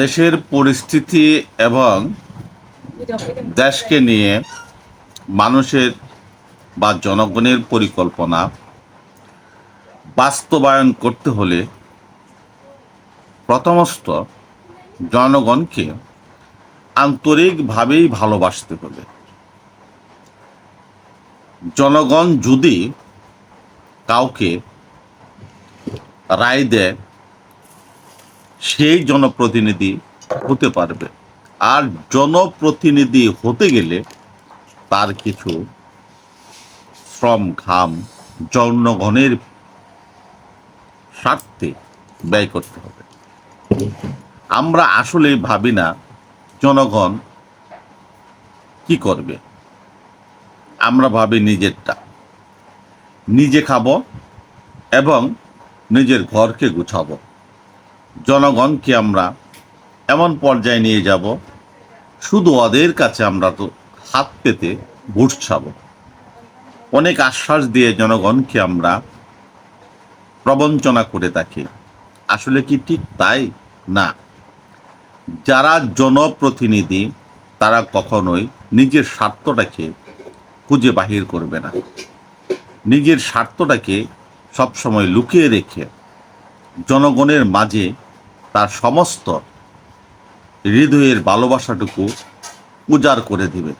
দেশের পরিস্থিতি এবং দেশকে নিয়ে মানুষের বা জনগণের পরিকল্পনা বাস্তবায়ন করতে হলে প্রথমত জনগণকে আন্তরিকভাবেই ভালোবাসতে হবে। জনগণ যদি কাউকে রায় দেয় সেই জনপ্রতিনিধি হতে পারবে। আর জনপ্রতিনিধি হতে গেলে তার কিছু শ্রম ঘাম জনগণের স্বার্থে ব্যয় করতে হবে। আমরা আসলে ভাবি না, জনগণ কি করবে? আমরা ভাবি নিজেরটা। নিজে খাব এবং নিজের ঘরকে গুছাবো। জনগণকে আমরা এমন পর্যায়ে নিয়ে যাব, শুধু ওদের কাছে আমরা তো হাত পেতে ভোট ছাব। অনেক আশ্বাস দিয়ে জনগণকে আমরা প্রবঞ্চনা করে থাকি। আসলে কি ঠিক তাই? না। যারা জনপ্রতিনিধি, তারা কখনোই নিজের স্বার্থটাকে খুঁজে বাহির করবে না। নিজের স্বার্থটাকে সবসময় লুকিয়ে রেখে জনগণের মাঝে তার সমস্ত হৃদয়ের ভালোবাসাটুকু উজাড় করে দিবে।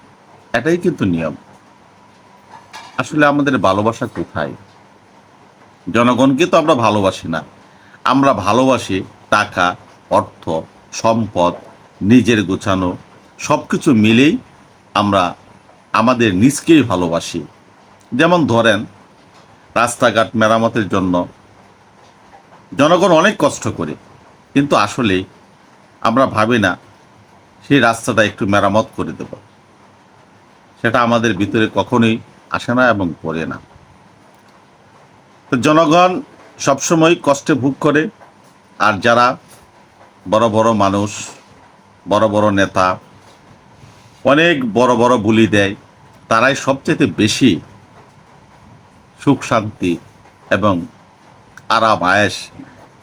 এটাই কিন্তু নিয়ম। আসলে আমাদের ভালোবাসা কোথায়? জনগণকে তো আমরা ভালোবাসি না। আমরা ভালোবাসি টাকা, অর্থ, সম্পদ, নিজের গোছানো সব কিছু মিলেই আমরা আমাদের নিজকেই ভালোবাসি। যেমন ধরেন, রাস্তাঘাট মেরামতের জন্য জনগণ অনেক কষ্ট করে, কিন্তু আসলে আমরা ভাবি না, সেই রাস্তাটা একটু মেরামত করে দেব। সেটা আমাদের ভিতরে কখনোই আসে না এবং পড়ে না। তো জনগণ সবসময় কষ্টে ভোগ করে, আর যারা বড় বড় মানুষ, বড় বড় নেতা, অনেক বড় বড় বুলি দেয়, তারাই সবচেয়ে বেশি সুখ শান্তি এবং আরাম আয়েস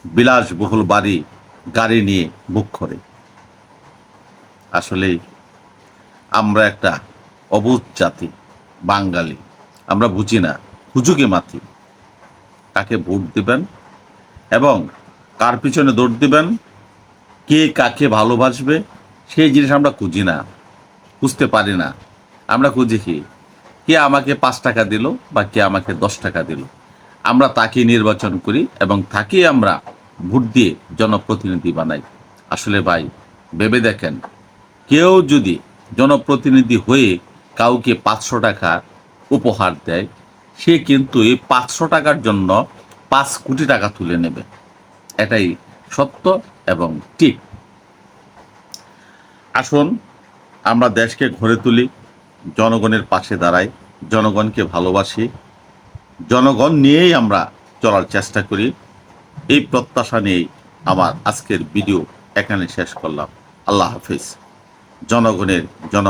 বিলাসবহুল বাড়ি, গাড়ি নিয়ে বুক করে। আসলে আমরা একটা অবুধ জাতি, বাঙালি। আমরা বুঝি না হুজুকে মাতি। কাকে ভোট দিবেন এবং কার পিছনে দৌড় দিবেন, কে কাকে ভালোবাসবে, সেই জিনিস আমরা খুঁজি না বুঝতে পারি না। আমরা খুঁজি কি? কে আমাকে পাঁচ টাকা দিল বা কে আমাকে দশ টাকা দিল? আমরা তাকে নির্বাচন করি এবং তাকে আমরা ভোট দিয়ে জনপ্রতিনিধি বানাই। আসলে ভাই, ভেবে দেখেন, কেউ যদি জনপ্রতিনিধি হয়ে কাউকে পাঁচশো টাকা উপহার দেয়, সে কিন্তু এই পাঁচশো টাকার জন্য পাঁচ কোটি টাকা তুলে নেবে। এটাই সত্য এবং ঠিক। আসুন, আমরা দেশকে ঘরে তুলি, জনগণের পাশে দাঁড়াই, জনগণকে ভালোবাসি জনগণ নিয়েই আমরা চলার চেষ্টা করি। এই প্রত্যাশা নিয়েই আমার আজকের ভিডিও এখানে শেষ করলাম। আল্লাহ হাফিজ। জনগণের জন